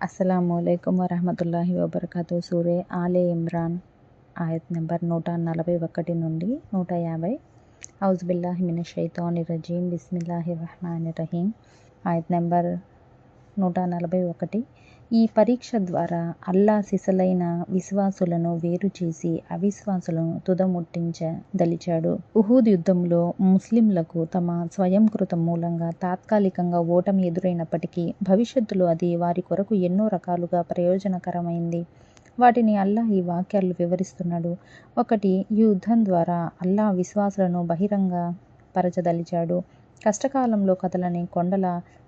అస్సలాముఅలైకుం వరహమతుల్లాహి వబర్కాతు. సూరే ఆలే ఇమ్రాన్ ఆయత్ నెంబర్ నూట నలభై ఒకటి నుండి నూట యాభై. ఔజుబిల్లాహి మిన షైతాని రజీం బిస్మిల్లాహి రహమాన్ రహీం ఆయత్ నెంబర్ నూట నలభై ఒకటి. ఈ పరీక్ష ద్వారా అల్లా సిసలైన విశ్వాసులను వేరు చేసి అవిశ్వాసులను తుదముట్టించదలిచాడు. ఉహూద్ యుద్ధంలో ముస్లింలకు తమ స్వయంకృత మూలంగా తాత్కాలికంగా ఓటమి ఎదురైనప్పటికీ భవిష్యత్తులో అది వారి కొరకు ఎన్నో రకాలుగా ప్రయోజనకరమైంది. వాటిని అల్లా ఈ వాక్యాలు వివరిస్తున్నాడు. ఒకటి ఈ యుద్ధం ద్వారా అల్లా విశ్వాసులను బహిరంగ పరచదలిచాడు. కష్టకాలంలో కదలని కొండల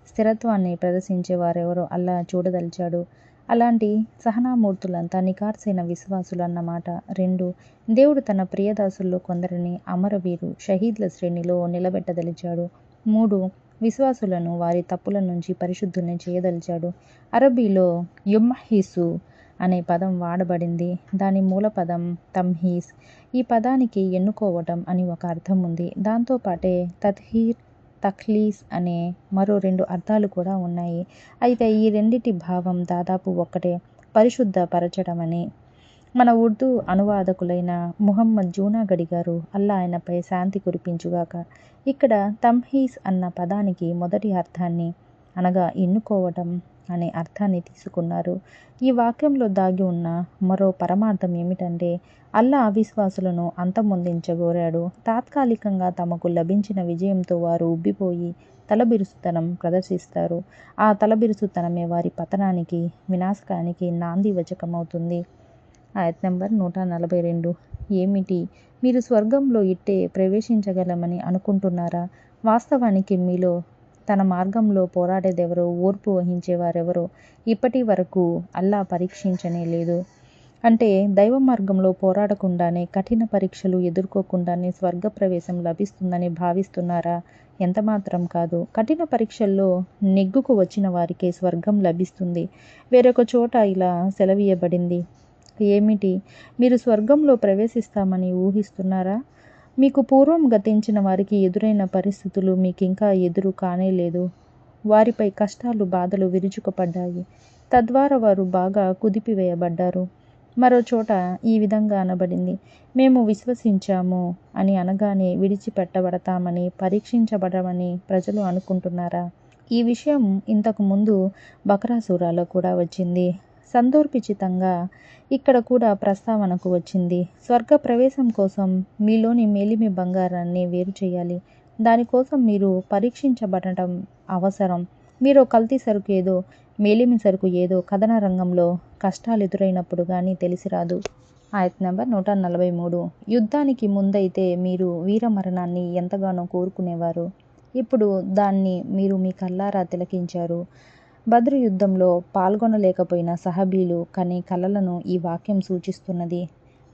స్థిరత్వాన్ని ప్రదర్శించే వారెవరో అల్లా చూడదలిచాడు. అలాంటి సహనామూర్తులంతా నికార్సైన విశ్వాసులు అన్నమాట రెండు దేవుడు తన ప్రియదాసుల్లో కొందరిని అమరవీరు షహీద్ల శ్రేణిలో నిలబెట్టదలిచాడు. మూడు విశ్వాసులను వారి తప్పుల నుంచి పరిశుద్ధుల్ని చేయదలిచాడు. అరబీలో యుమ్మహీసు అనే పదం వాడబడింది. దాని మూల పదం తమ్హీస్. ఈ పదానికి ఎన్నుకోవటం అని ఒక అర్థం ఉంది. దాంతోపాటే తత్హీర్ తఖ్లీస్ అనే మరో రెండు అర్థాలు కూడా ఉన్నాయి. అయితే ఈ రెండిటి భావం దాదాపు ఒక్కటే పరిశుద్ధపరచడం అని మన ఉర్దూ అనువాదకులైన ముహమ్మద్ జూనాగడి గారు అల్లా ఆయనపై శాంతి కురిపించుగాక ఇక్కడ తమ్హీస్ అన్న పదానికి మొదటి అర్థాన్ని అనగా ఎన్నుకోవటం అనే అర్థాన్ని తీసుకున్నారు. ఈ వాక్యంలో దాగి ఉన్న మరో పరమార్థం ఏమిటంటే అల్లా అవిశ్వాసులను అంతమొందించగోరాడు. తాత్కాలికంగా తమకు లభించిన విజయంతో వారు ఉబ్బిపోయి తలబిరుసుతనం ప్రదర్శిస్తారు. ఆ తలబిరుసుతనమే వారి పతనానికి వినాశకానికి నాంది వచకమవుతుంది. ఆయత్ నెంబర్ నూట నలభై రెండు. ఏమిటి? మీరు స్వర్గంలో ఇట్టే ప్రవేశించగలమని అనుకుంటున్నారా? వాస్తవానికి మీలో తన మార్గంలో పోరాడేదెవరో ఓర్పు వహించేవారెవరో ఇప్పటి వరకు అల్లా పరీక్షించనే లేదు. అంటే దైవ మార్గంలో పోరాడకుండానే కఠిన పరీక్షలు ఎదుర్కోకుండానే స్వర్గ ప్రవేశం లభిస్తుందని భావిస్తున్నారా? ఎంతమాత్రం కాదు. కఠిన పరీక్షల్లో నెగ్గుకు వచ్చిన వారికే స్వర్గం లభిస్తుంది. వేరొక చోట ఇలా సెలవీయబడింది. ఏమిటి? మీరు స్వర్గంలో ప్రవేశిస్తామని ఊహిస్తున్నారా? మీకు పూర్వం గతించిన వారికి ఎదురైన పరిస్థితులు మీకు ఇంకా ఎదురు కానే లేదు. వారిపై కష్టాలు బాధలు విరుచుకుపడ్డాయి. తద్వారా వారు బాగా కుదిపివేయబడ్డారు. మరో చోట ఈ విధంగా అనబడింది. మేము విశ్వసించాము అని అనగానే విడిచిపెట్టబడతామని పరీక్షించబడమని ప్రజలు అనుకుంటున్నారా? ఈ విషయం ఇంతకు ముందు బకరాసూరాలో కూడా వచ్చింది. సందర్భిచితంగా ఇక్కడ కూడా ప్రస్తావనకు వచ్చింది. స్వర్గ ప్రవేశం కోసం మీలోని మేలిమి బంగారాన్ని వేరు చేయాలి. దానికోసం మీరు పరీక్షించబడటం అవసరం. మీరు కల్తీ సరుకు ఏదో మేలిమి సరుకు ఏదో కథన రంగంలో కష్టాలు ఎదురైనప్పుడు కానీ తెలిసిరాదు ఆయత్ నెంబర్ నూట నలభై మూడు. యుద్ధానికి ముందైతే మీరు వీరమరణాన్ని ఎంతగానో కోరుకునేవారు. ఇప్పుడు దాన్ని మీరు మీ కల్లారా తిలకించారు. బద్రు యుద్ధంలో పాల్గొనలేకపోయిన సహబీలు కనే కలలను ఈ వాక్యం సూచిస్తున్నది.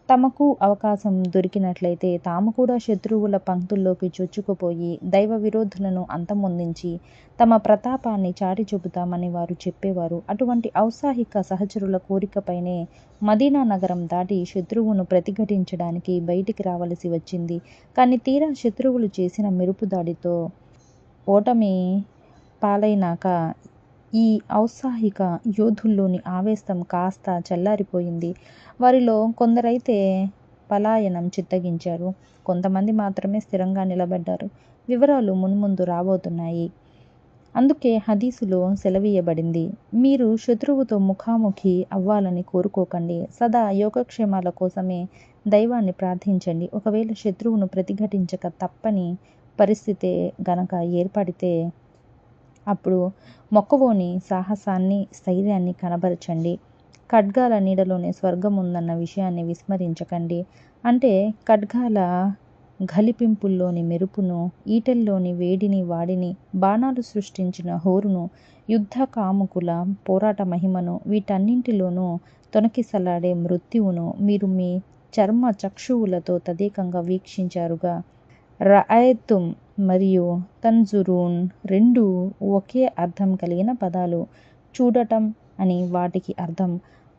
తమకు అవకాశం దొరికినట్లయితే తాము కూడా శత్రువుల పంక్తుల్లోకి చొచ్చుకుపోయి దైవ విరోధులను అంతమొందించి తమ ప్రతాపాన్ని చాటిచెబుతామని వారు చెప్పేవారు. అటువంటి ఔత్సాహిక సహచరుల కోరికపైనే మదీనా నగరం దాటి శత్రువును ప్రతిఘటించడానికి బయటికి రావలసి వచ్చింది. కానీ తీరా శత్రువులు చేసిన మెరుపు దాడితో ఓటమి పాలైనాక ఈ ఔత్సాహిక యోధుల్లోని ఆవేశం కాస్త చల్లారిపోయింది. వారిలో కొందరైతే పలాయనం చిత్తగించారు. కొంతమంది మాత్రమే స్థిరంగా నిలబడ్డారు. వివరాలు మున్ముందు రాబోతున్నాయి. అందుకే హదీసులో సెలవీయబడింది మీరు శత్రువుతో ముఖాముఖి అవ్వాలని కోరుకోకండి. సదా యోగక్షేమాల కోసమే దైవాన్ని ప్రార్థించండి. ఒకవేళ శత్రువును ప్రతిఘటించక తప్పని పరిస్థితే గనక ఏర్పడితే అప్పుడు మొక్కవోని సాహసాన్ని స్థైర్యాన్ని కనబరచండి. ఖడ్గాల నీడలోనే స్వర్గం ఉందన్న విషయాన్ని విస్మరించకండి. అంటే ఖడ్గాల ఘలిపింపుల్లోని మెరుపును ఈటల్లోని వేడిని వాడిని బాణాలు సృష్టించిన హోరును యుద్ధ కాముకుల పోరాట మహిమను వీటన్నింటిలోనూ తొనకిసలాడే మృత్యువును మీరు మీ చర్మ చక్షువులతో తదేకంగా వీక్షించారుగా. రఅయతుం మరియు తన్జురూన్ రెండు ఒకే అర్థం కలిగిన పదాలు. చూడటం అని వాటికి అర్థం.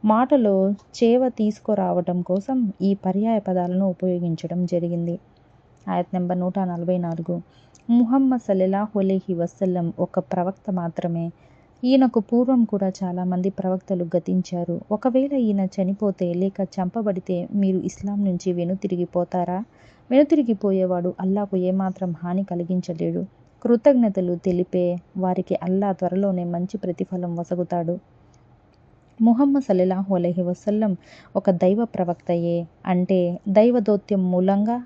మాటలో చేవ తీసుకురావటం కోసం ఈ పర్యాయ పదాలను ఉపయోగించడం జరిగింది. ఆయత్ నెంబర్ నూట నలభై నాలుగు. ముహమ్మద్ సల్లెలాహు అలైహి వసల్లం ఒక ప్రవక్త మాత్రమే. ఈయనకు పూర్వం కూడా చాలామంది ప్రవక్తలు గతించారు. ఒకవేళ ఈయన చనిపోతే లేక చంపబడితే మీరు ఇస్లాం నుంచి వెనుతిరిగిపోతారా వెనుతిరిగిపోయేవాడు అల్లాకు ఏమాత్రం హాని కలిగించలేడు. కృతజ్ఞతలు తెలిపే వారికి అల్లా త్వరలోనే మంచి ప్రతిఫలం వసగుతాడు. ముహమ్మద్ సల్లెలాహు అలహి వసల్లం ఒక దైవ ప్రవక్తయే. అంటే దైవదౌత్యం మూలంగా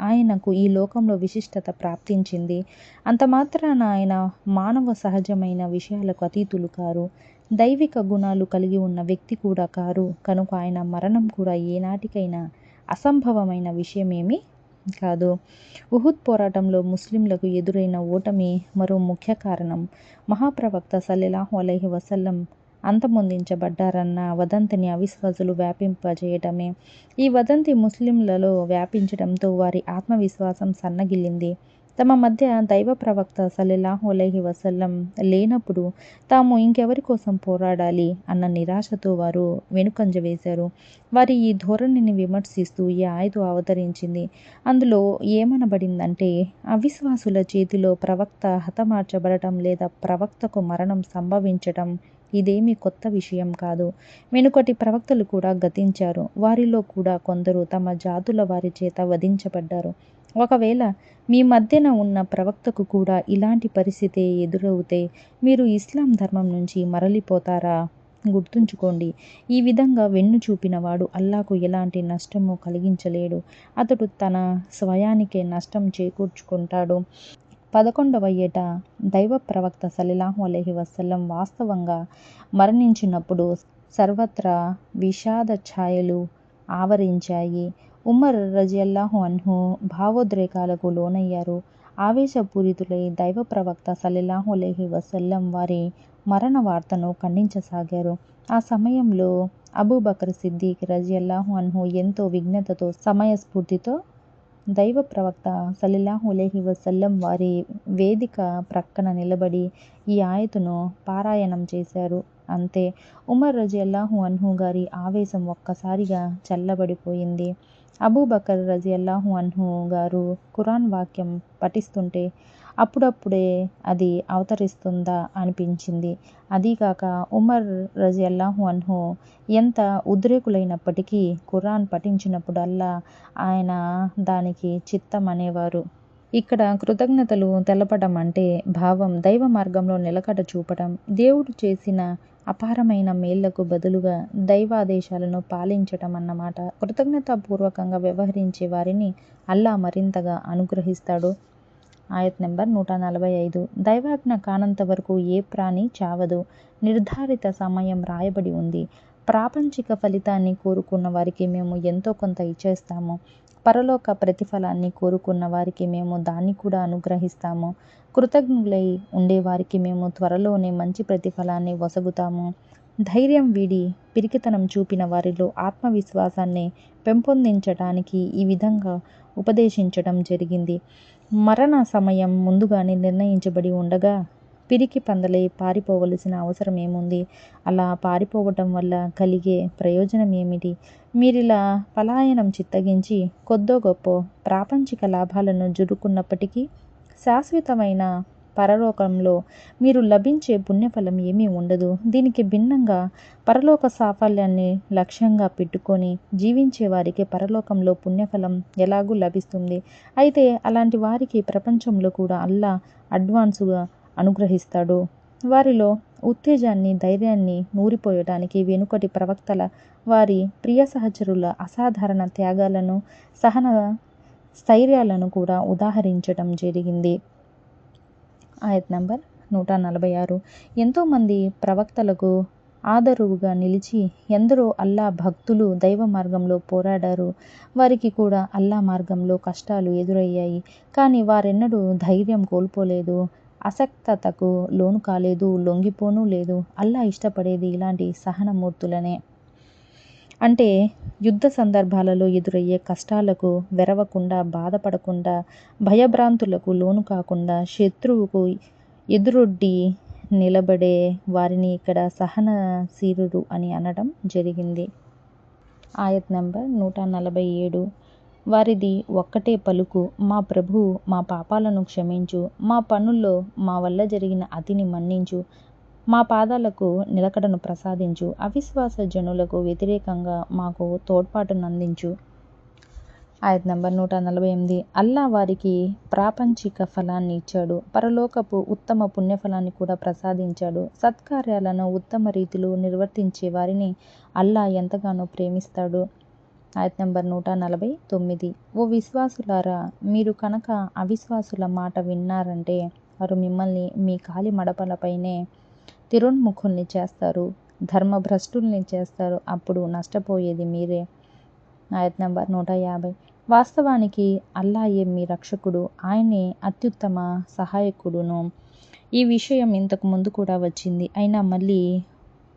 ఆయనకు ఈ లోకంలో విశిష్టత ప్రాప్తించింది. అంత మాత్రాన ఆయన మానవ సహజమైన విషయాలకు అతీతులు కారు. దైవిక గుణాలు కలిగి ఉన్న వ్యక్తి కూడా కారు. కనుక ఆయన మరణం కూడా ఏనాటికైనా అసంభవమైన విషయమేమీ కాదు. ఉహుద్ పోరాటంలో ముస్లింలకు ఎదురైన ఓటమి మరో ముఖ్య కారణం. మహాప్రవక్త సల్లెలాహు అలైహి వసల్లం అంతమొందించబడ్డారన్న వదంతిని అవిశ్వాసులు వ్యాపింపజేయటమే. ఈ వదంతి ముస్లింలలో వ్యాపించడంతో వారి ఆత్మవిశ్వాసం సన్నగిల్లింది. తమ మధ్య దైవ ప్రవక్త సల్లెలాహు అలైహి వసల్లం లేనప్పుడు తాము ఇంకెవరి కోసం పోరాడాలి అన్న నిరాశతో వారు వెనుకంజ వేశారు. వారి ఈ ధోరణిని విమర్శిస్తూ ఈ ఆయుధ అవతరించింది. అందులో ఏమనబడిందంటే అవిశ్వాసుల చేతిలో ప్రవక్త హతమార్చబడటం లేదా ప్రవక్తకు మరణం సంభవించటం ఇదేమీ కొత్త విషయం కాదు. వెనుకటి ప్రవక్తలు కూడా గతించారు. వారిలో కూడా కొందరు తమ జాతుల వారి చేత వధించబడ్డారు. ఒకవేళ మీ మధ్యన ఉన్న ప్రవక్తకు కూడా ఇలాంటి పరిస్థితే ఎదురవుతే మీరు ఇస్లాం ధర్మం నుంచి మరలిపోతారా? గుర్తుంచుకోండి ఈ విధంగా వెన్ను చూపినవాడు అల్లాకు ఎలాంటి నష్టము కలిగించలేడు. అతడు తన స్వయానికే నష్టం చేకూర్చుకుంటాడు. పదకొండవ ఏట దైవ ప్రవక్త సలిలాహు అలహి వసల్లం వాస్తవంగా మరణించినప్పుడు సర్వత్రా విషాద ఛాయలు ఆవరించాయి. ఉమర్ రజియల్లాహు అన్హు భావోద్రేకాలకు లోనయ్యారు. ఆవేశపూరితులై దైవ ప్రవక్త సల్లెలాహు అలహి వసల్లం వారి మరణ వార్తను ఖండించసాగారు. ఆ సమయంలో అబూబకర్ సిద్దిక్ రజియల్లాహు అన్హు ఎంతో విఘ్నతతో సమయస్ఫూర్తితో దైవ ప్రవక్త సల్లెలాహు అలహి వసల్లం వారి వేదిక ప్రక్కన నిలబడి ఈ ఆయతును పారాయణం చేశారు. అంతే. ఉమర్ రజియల్లాహు అన్హు గారి ఆవేశం ఒక్కసారిగా చల్లబడిపోయింది. అబూబకర్ రజియల్లాహు అన్హు గారు ఖురాన్ వాక్యం పఠిస్తుంటే అప్పుడప్పుడే అది అవతరిస్తుందా అనిపించింది. అదీకాక ఉమర్ రజియల్లాహు అన్హు ఎంత ఉద్రేకులైనప్పటికీ ఖురాన్ పఠించినప్పుడల్లా ఆయన దానికి చిత్తం అనేవారు. ఇక్కడ కృతజ్ఞతలు తెలపడం అంటే భావం దైవ మార్గంలో నిలకడ చూపటం దేవుడు చేసిన అపారమైన మేళ్ళకు బదులుగా దైవాదేశాలను పాలించటం అన్నమాట కృతజ్ఞతాపూర్వకంగా వ్యవహరించే వారిని అల్లా మరింతగా అనుగ్రహిస్తాడు. ఆయత్ నెంబర్ నూట నలభై ఐదు. దైవాజ్ఞ కానంత వరకు ఏ ప్రాణి చావదు. నిర్ధారిత సమయం రాయబడి ఉంది. ప్రాపంచిక ఫలితాన్ని కోరుకున్న వారికి మేము ఎంతో కొంత ఇచ్చేస్తాము. పరలోక ప్రతిఫలాన్ని కోరుకున్న వారికి మేము దాన్ని కూడా అనుగ్రహిస్తాము. కృతజ్ఞులై ఉండేవారికి మేము త్వరలోనే మంచి ప్రతిఫలాన్ని వసగుతాము. ధైర్యం వీడి పిరికితనం చూపిన వారిలో ఆత్మవిశ్వాసాన్ని పెంపొందించడానికి ఈ విధంగా ఉపదేశించడం జరిగింది. మరణ సమయం ముందుగానే నిర్ణయించబడి ఉండగా పిరికి పందలై పారిపోవలసిన అవసరం ఏముంది అలా పారిపోవటం వల్ల కలిగే ప్రయోజనం ఏమిటి మీరిలా పలాయనం చిత్తగించి కొద్దో గొప్ప ప్రాపంచిక లాభాలను జురుకున్నప్పటికీ శాశ్వతమైన పరలోకంలో మీరు లభించే పుణ్యఫలం ఏమీ ఉండదు. దీనికి భిన్నంగా పరలోక సాఫల్యాన్ని లక్ష్యంగా పెట్టుకొని జీవించే వారికి పరలోకంలో పుణ్యఫలం ఎలాగూ లభిస్తుంది? అయితే అలాంటి వారికి ప్రపంచంలో కూడా అల్లా అడ్వాన్సుగా అనుగ్రహిస్తాడు. వారిలో ఉత్తేజాన్ని ధైర్యాన్ని నూరిపోయటానికి వెనుకటి ప్రవక్తల వారి ప్రియ సహచరుల అసాధారణ త్యాగాలను సహన స్థైర్యాలను కూడా ఉదాహరించడం జరిగింది. ఆయత్ నంబర్ నూట నలభై ఆరు. ఎంతోమంది ప్రవక్తలకు ఆదరువుగా నిలిచి ఎందరో అల్లా భక్తులు దైవ మార్గంలో పోరాడారు. వారికి కూడా అల్లా మార్గంలో కష్టాలు ఎదురయ్యాయి. కానీ వారెన్నడూ ధైర్యం కోల్పోలేదు. అసక్తతకు లోను కాలేదు లొంగిపోను లేదు. అల్లా ఇష్టపడేది ఇలాంటి సహనమూర్తులనే. అంటే యుద్ధ సందర్భాలలో ఎదురయ్యే కష్టాలకు వెరవకుండా బాధపడకుండా భయభ్రాంతులకు లోను కాకుండా శత్రువుకు ఎదురొడ్డి నిలబడే వారిని ఇక్కడ సహనశీరుడు అని అనడం జరిగింది. ఆయత్ నెంబర్ నూట నలభై ఏడు. వారిది ఒక్కటే పలుకు. మా ప్రభు మా పాపాలను క్షమించు. మా పనుల్లో మా వల్ల జరిగిన అతిని మన్నించు. మా పాదాలకు నిలకడను ప్రసాదించు. అవిశ్వాస జనులకు వ్యతిరేకంగా మాకు తోడ్పాటునందించు ఆయత్ నంబర్ నూట నలభై ఎనిమిది. అల్లా వారికి ప్రాపంచిక ఫలాన్ని ఇచ్చాడు. పరలోకపు ఉత్తమ పుణ్యఫలాన్ని కూడా ప్రసాదించాడు. సత్కార్యాలను ఉత్తమ రీతిలో నిర్వర్తించే వారిని అల్లా ఎంతగానో ప్రేమిస్తాడు. ఆయత్ నెంబర్ నూట నలభై తొమ్మిది. ఓ విశ్వాసులారా మీరు కనుక అవిశ్వాసుల మాట విన్నారంటే వారు మిమ్మల్ని మీ కాలి మడపలపైనే తిరోన్ముఖుల్ని చేస్తారు ధర్మభ్రష్టుల్ని చేస్తారు. అప్పుడు నష్టపోయేది మీరే. ఆయత్ నెంబర్ నూట యాభై. వాస్తవానికి అల్లాయే మీ రక్షకుడు ఆయనే అత్యుత్తమ సహాయకుడును. ఈ విషయం ఇంతకు ముందు కూడా వచ్చింది. అయినా మళ్ళీ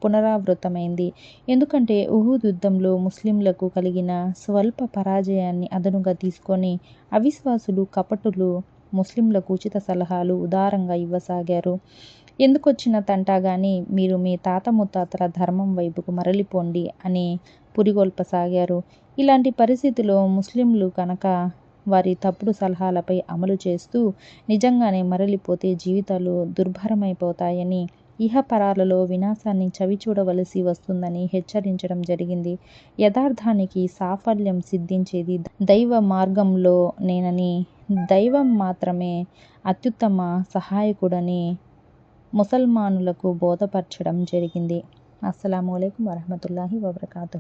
పునరావృతమైంది. ఎందుకంటే ఉహూద్ యుద్ధంలో ముస్లింలకు కలిగిన స్వల్ప పరాజయాన్ని అదనుగా తీసుకొని అవిశ్వాసులు కపటులు ముస్లింలకు ఉచిత సలహాలు ఉదారంగా ఇవ్వసాగారు. ఎందుకొచ్చిన తంటా కానీ మీరు మీ తాత ముత్తాతల ధర్మం వైపుకు మరలిపోండి అని పురిగొల్పసాగారు. ఇలాంటి పరిస్థితిలో ముస్లింలు కనుక వారి తప్పుడు సలహాలపై అమలు చేస్తూ నిజంగానే మరలిపోతే జీవితాలు దుర్భరమైపోతాయని ఇహపరాలలో వినాశాన్ని చవిచూడవలసి వస్తుందని హెచ్చరించడం జరిగింది. యథార్థానికి సాఫల్యం సిద్ధించేది దైవ మార్గంలో నేనని దైవం మాత్రమే అత్యుత్తమ సహాయకుడని ముసల్మానులకు బోధపరచడం జరిగింది. అస్సలం అయికం వరహమతుల్లాహి వబర్కాతు